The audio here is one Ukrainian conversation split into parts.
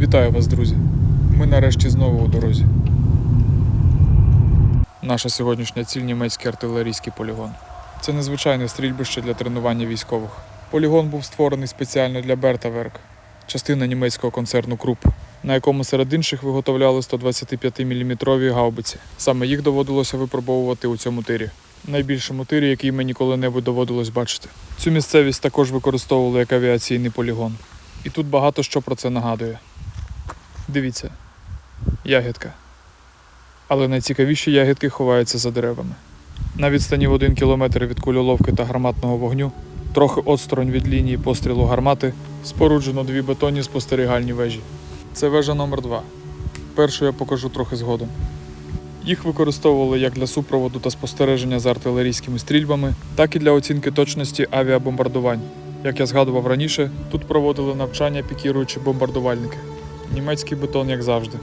Вітаю вас, друзі. Ми нарешті знову у дорозі. Наша сьогоднішня ціль німецький артилерійський полігон. Це незвичайне стрільбище для тренування військових. Полігон був створений спеціально для Бертаверк, частина німецького концерну Круп, на якому серед інших виготовляли 125-мм гаубиці. Саме їх доводилося випробовувати у цьому тирі. Найбільшому тирі, який мені коли-небудь доводилось бачити. Цю місцевість також використовували як авіаційний полігон. І тут багато що про це нагадує. Дивіться, ягідка. Але найцікавіші ягідки ховаються за деревами. На відстані в один кілометр від кульоловки та гарматного вогню, трохи осторонь від лінії пострілу гармати, споруджено дві бетонні спостерігальні вежі. Це вежа номер 2 Першу я покажу трохи згодом. Їх використовували як для супроводу та спостереження за артилерійськими стрільбами, так і для оцінки точності авіабомбардувань. Як я згадував раніше, тут проводили навчання пікіруючі бомбардувальники. Німецький бетон, як завжди.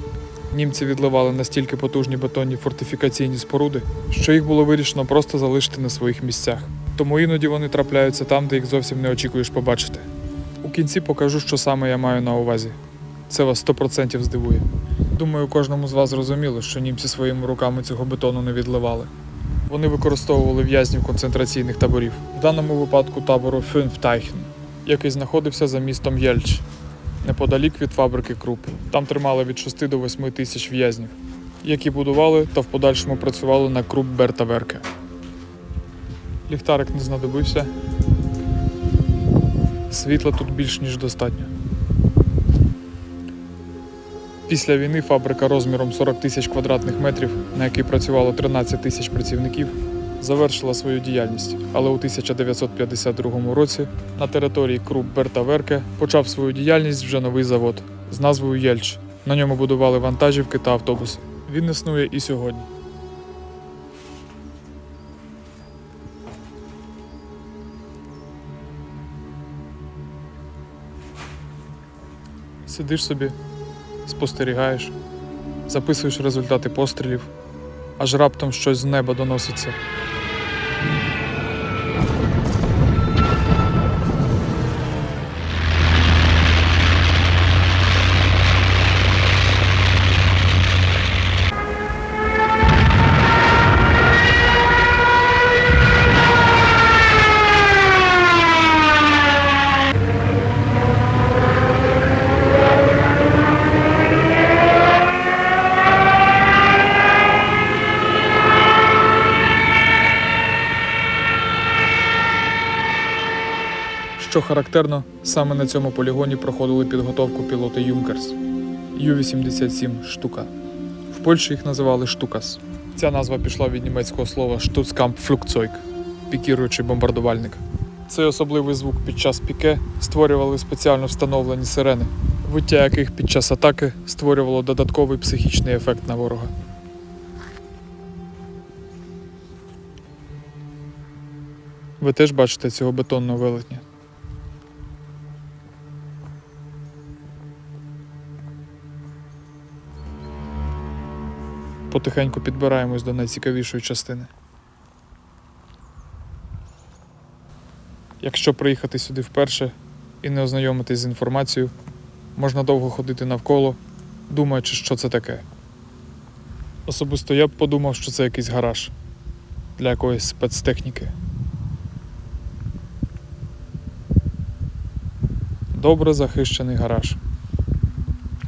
Німці відливали настільки потужні бетонні фортифікаційні споруди, що їх було вирішено просто залишити на своїх місцях. Тому іноді вони трапляються там, де їх зовсім не очікуєш побачити. У кінці покажу, що саме я маю на увазі. Це вас 100% здивує. Думаю, кожному з вас зрозуміло, що німці своїми руками цього бетону не відливали. Вони використовували в'язнів концентраційних таборів, в даному випадку табору Фюнфтайхен, який знаходився за містом Єльч, неподалік від фабрики Круп. Там тримали від 6 до 8 тисяч в'язнів, які будували та в подальшому працювали на Круп Бертаверке. Ліхтарик не знадобився. Світла тут більш ніж достатньо. Після війни фабрика розміром 40 тисяч квадратних метрів, на якій працювало 13 тисяч працівників, завершила свою діяльність, але у 1952 році на території Круп Бертаверке почав свою діяльність вже новий завод з назвою Єльч. На ньому будували вантажівки та автобуси. Він існує і сьогодні. Сидиш собі, спостерігаєш, записуєш результати пострілів, аж раптом щось з неба доноситься. you Що характерно, саме на цьому полігоні проходили підготовку пілоти Юнкерс Ю-87 штука. В Польщі їх називали штукас. Ця назва пішла від німецького слова Штуцкампфлюкцойк пікіруючий бомбардувальник. Цей особливий звук під час піке створювали спеціально встановлені сирени, виття яких під час атаки створювало додатковий психічний ефект на ворога. Ви теж бачите цього бетонного велетня. Потихеньку підбираємось до найцікавішої частини. Якщо приїхати сюди вперше і не ознайомитись з інформацією, можна довго ходити навколо, думаючи, що це таке. Особисто я б подумав, що це якийсь гараж для якоїсь спецтехніки. Добре захищений гараж.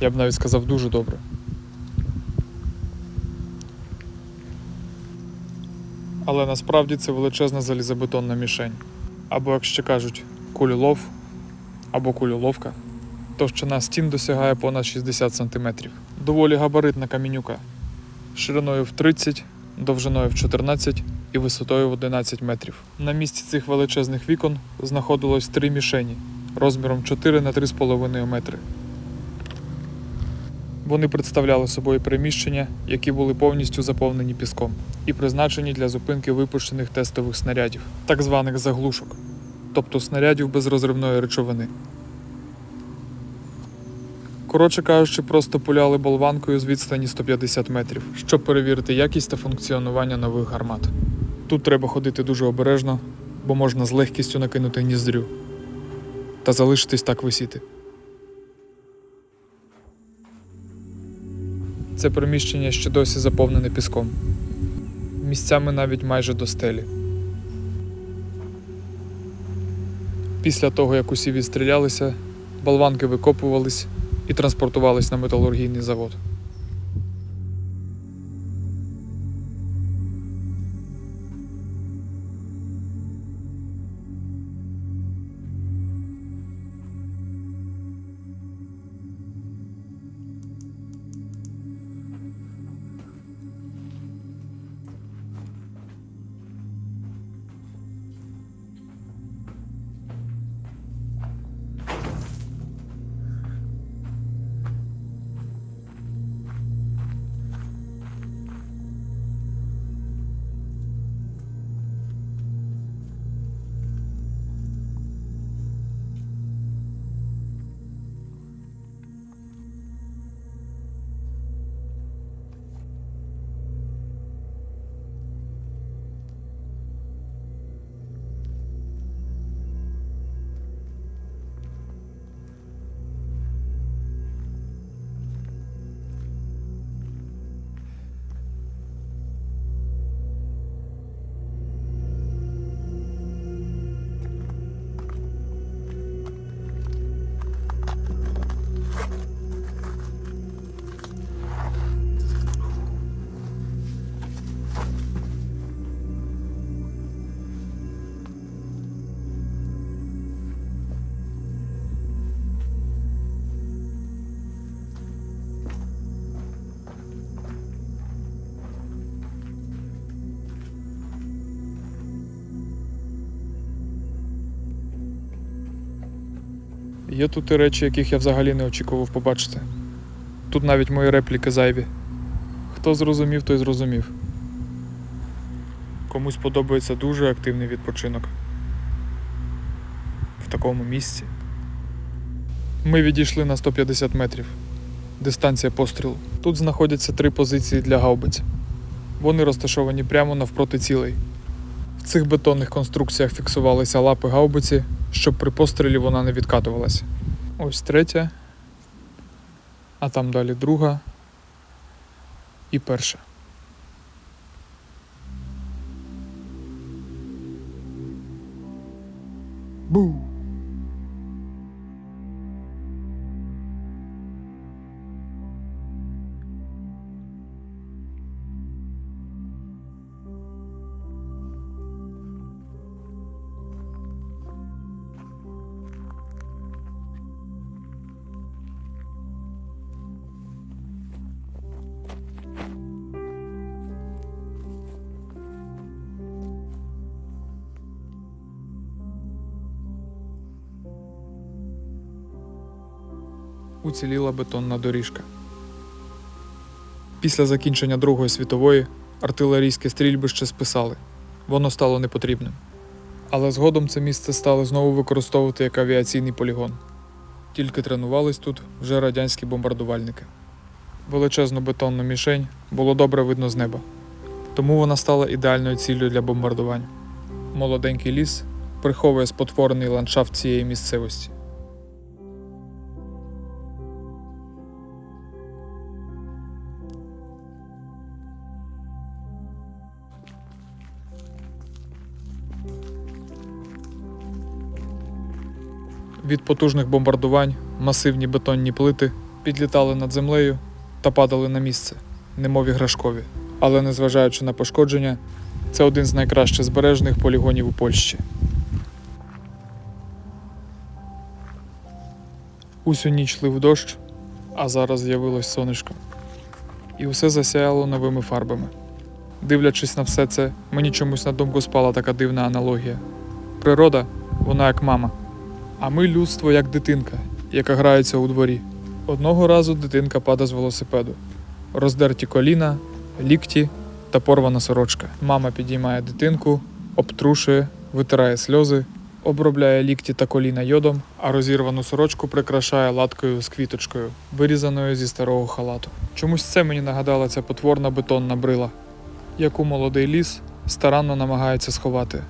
Я б навіть сказав дуже добре. Але насправді це величезна залізобетонна мішень. Або, як ще кажуть, кульолов, або кульоловка. Товщина стін досягає понад 60 см. Доволі габаритна камінюка. Шириною в 30, довжиною в 14 і висотою в 11 метрів. На місці цих величезних вікон знаходилось три мішені розміром 4 на 3,5 метри. Вони представляли собою приміщення, які були повністю заповнені піском і призначені для зупинки випущених тестових снарядів, так званих заглушок, тобто снарядів без розривної речовини. Коротше кажучи, просто пуляли болванкою з відстані 150 метрів, щоб перевірити якість та функціонування нових гармат. Тут треба ходити дуже обережно, бо можна з легкістю накинути ніздрю та залишитись так висіти. Це приміщення ще досі заповнене піском. Місцями навіть майже до стелі. Після того, як усі відстрілялися, болванки викопувались і транспортувались на металургійний завод. Є тут і речі, яких я взагалі не очікував побачити. Тут навіть мої репліки зайві. Хто зрозумів, той зрозумів. Комусь подобається дуже активний відпочинок. В такому місці. Ми відійшли на 150 метрів. Дистанція пострілу. Тут знаходяться три позиції для гаубиць. Вони розташовані прямо навпроти цілей. В цих бетонних конструкціях фіксувалися лапи гаубиці, щоб при пострілі вона не відкатувалася. Ось третя, а там далі друга і перша. Бу! Уціліла бетонна доріжка. Після закінчення Другої світової артилерійське стрільбище списали, воно стало непотрібним. Але згодом це місце стали знову використовувати як авіаційний полігон. Тільки тренувались тут вже радянські бомбардувальники. Величезну бетонну мішень було добре видно з неба, тому вона стала ідеальною ціллю для бомбардувань. Молоденький ліс приховує спотворений ландшафт цієї місцевості. Від потужних бомбардувань масивні бетонні плити підлітали над землею та падали на місце, немов іграшкові. Але незважаючи на пошкодження, це один з найкраще збережених полігонів у Польщі. Усю ніч лив дощ, а зараз з'явилось сонечко. І все засяяло новими фарбами. Дивлячись на все це, мені чомусь на думку спала така дивна аналогія. Природа, вона як мама. А ми людство як дитинка, яка грається у дворі. Одного разу дитинка падає з велосипеду. Роздерті коліна, лікті та порвана сорочка. Мама підіймає дитинку, обтрушує, витирає сльози, обробляє лікті та коліна йодом, а розірвану сорочку прикрашає латкою з квіточкою, вирізаною зі старого халату. Чомусь це мені нагадала ця потворна бетонна брила, яку молодий ліс старанно намагається сховати.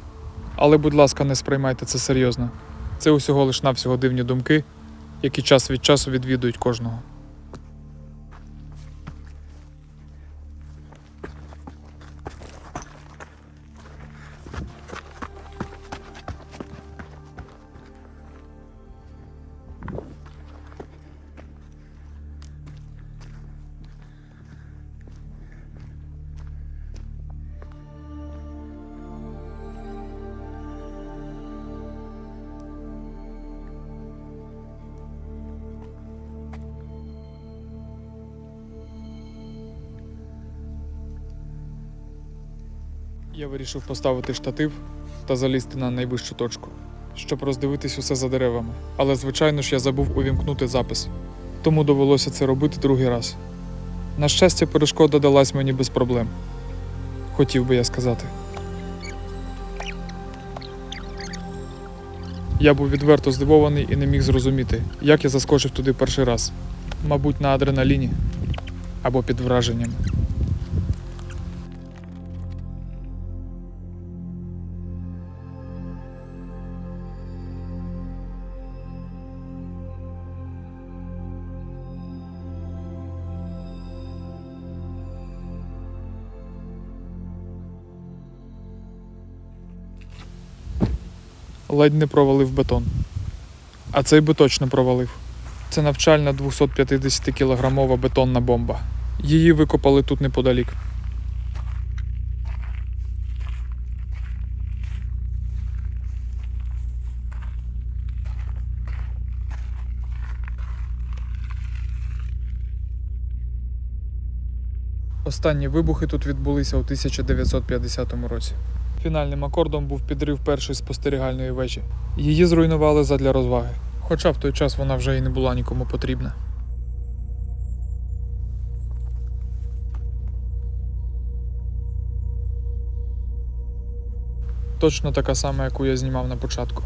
Але, будь ласка, не сприймайте це серйозно. Це усього лиш навсього дивні думки, які час від часу відвідують кожного. Я вирішив поставити штатив та залізти на найвищу точку, щоб роздивитись усе за деревами. Але, звичайно ж, я забув увімкнути запис, тому довелося це робити другий раз. На щастя, перешкода далась мені без проблем. Хотів би я сказати. Я був відверто здивований і не міг зрозуміти, як я заскочив туди перший раз. Мабуть, на адреналіні або під враженням. Ледь не провалив бетон. А цей би точно провалив. Це навчальна 250-кілограмова бетонна бомба. Її викопали тут неподалік. Останні вибухи тут відбулися у 1950 році. Фінальним акордом був підрив першої спостерігальної вежі. Її зруйнували задля розваги, хоча в той час вона вже і не була нікому потрібна. Точно така сама, яку я знімав на початку.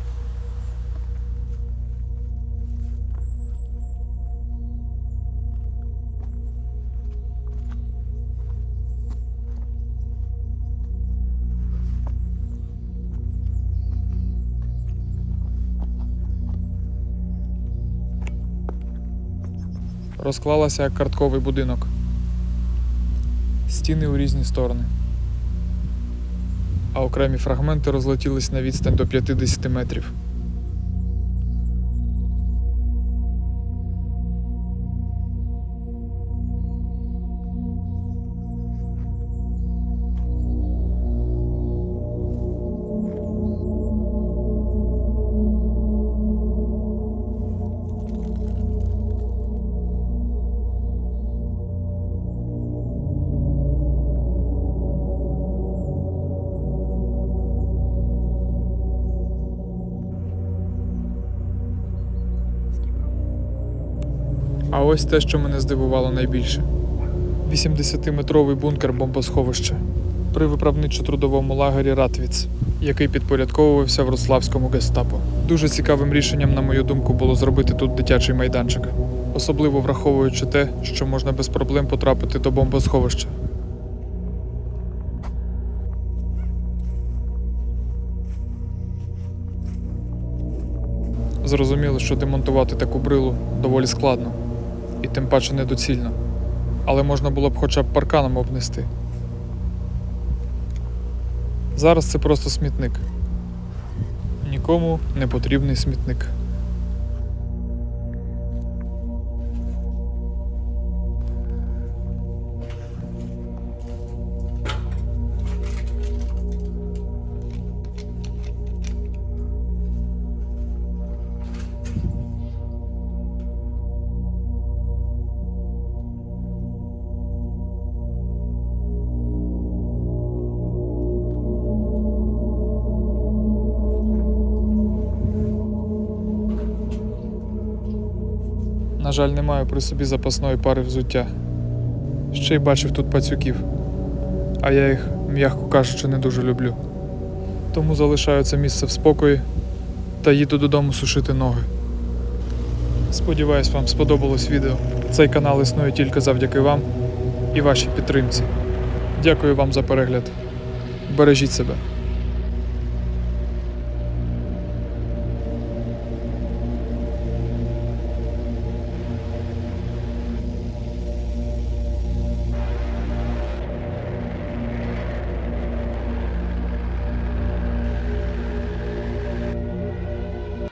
Розклалася як картковий будинок. Стіни у різні сторони. А окремі фрагменти розлетілись на відстань до 50 метрів. Ось те, що мене здивувало найбільше: 80-метровий бункер бомбосховища при виправничо-трудовому лагері Ратвіц, який підпорядковувався в Рославському гестапо. Дуже цікавим рішенням, на мою думку, було зробити тут дитячий майданчик, особливо враховуючи те, що можна без проблем потрапити до бомбосховища. Зрозуміло, що демонтувати таку брилу доволі складно і тим паче недоцільно. Але можна було б хоча б парканом обнести. Зараз це просто смітник. Нікому не потрібний смітник. На жаль, не маю при собі запасної пари взуття. Ще й бачив тут пацюків, а я їх, м'яко кажучи, не дуже люблю. Тому залишаю це місце в спокої та їду додому сушити ноги. Сподіваюсь, вам сподобалось відео. Цей канал існує тільки завдяки вам і вашій підтримці. Дякую вам за перегляд. Бережіть себе.